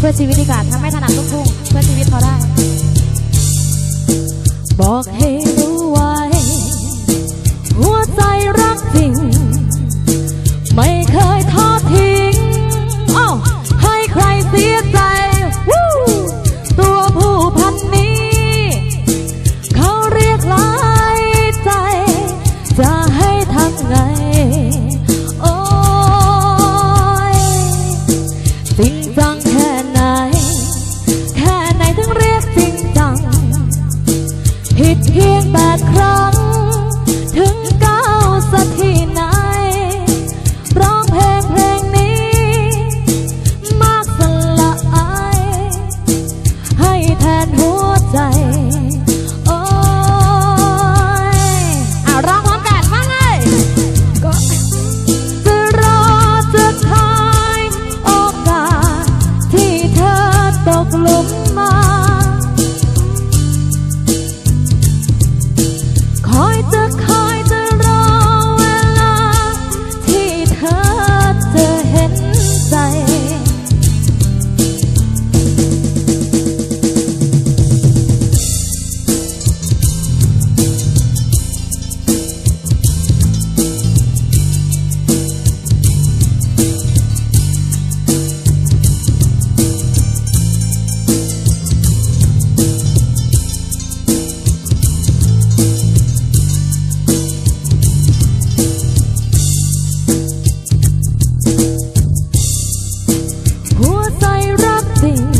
เพื่อชีวิตดีกว่าถ้าไม่ถนัดลูกทุ่งเพื่อชีวิตเขาได้ บอกให้รู้ไว้ หัวใจรักจริง I wrapped in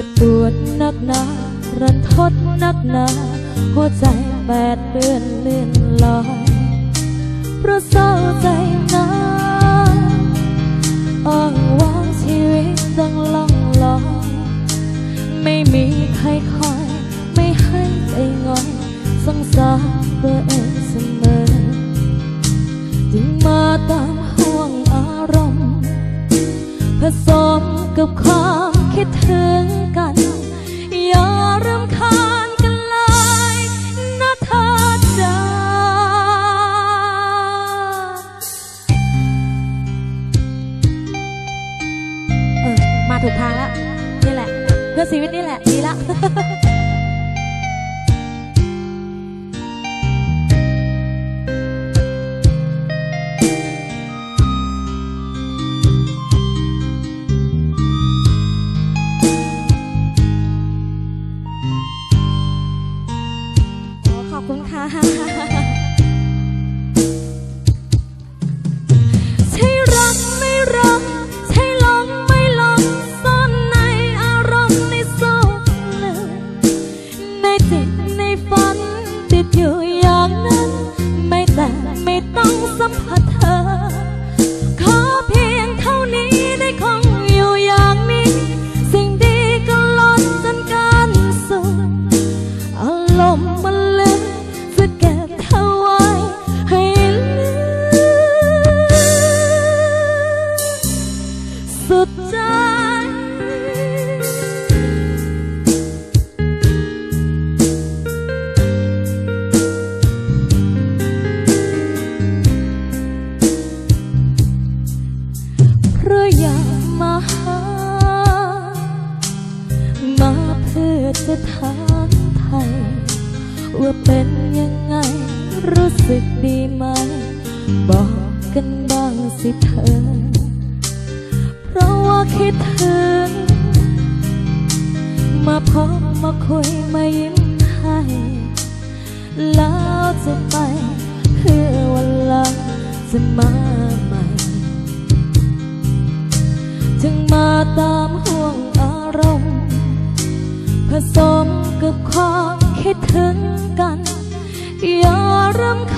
็บปวดนักหนารันทดนักหนาหัวใจแปดเปื้อนเลื่อนลอยเพราะเศร้าใจนะอ้างว้างชีวิตต้องล่องลอยไม่มีใครคอย ไม่ให้ใจงอยสงสารตัวเองเสมอ จึงมาตามห่วงอารมณ์ผสมกับความ ถูกทางแล้วนี่แหละ เพื่อชีวิตนี่แหละดีละขอบคุณค่ะ ในจิตในฝันติดอยู่อย่างนั้น ไม่แต่ไม่ต้องสัมผัสเธอ ถามไทย ว่าเป็นยังไง รู้สึกดีไหม บอกกันบ้างสิเธอ เพราะว่าคิดถึง มาพบมาคุยมายิ้มให้แล้วจะไปเพื่อวันหลังจะมาใหม่จึงมาตามห่วงอารมณ์ ผสมกับความคิดถึงกัน อย่ารำคา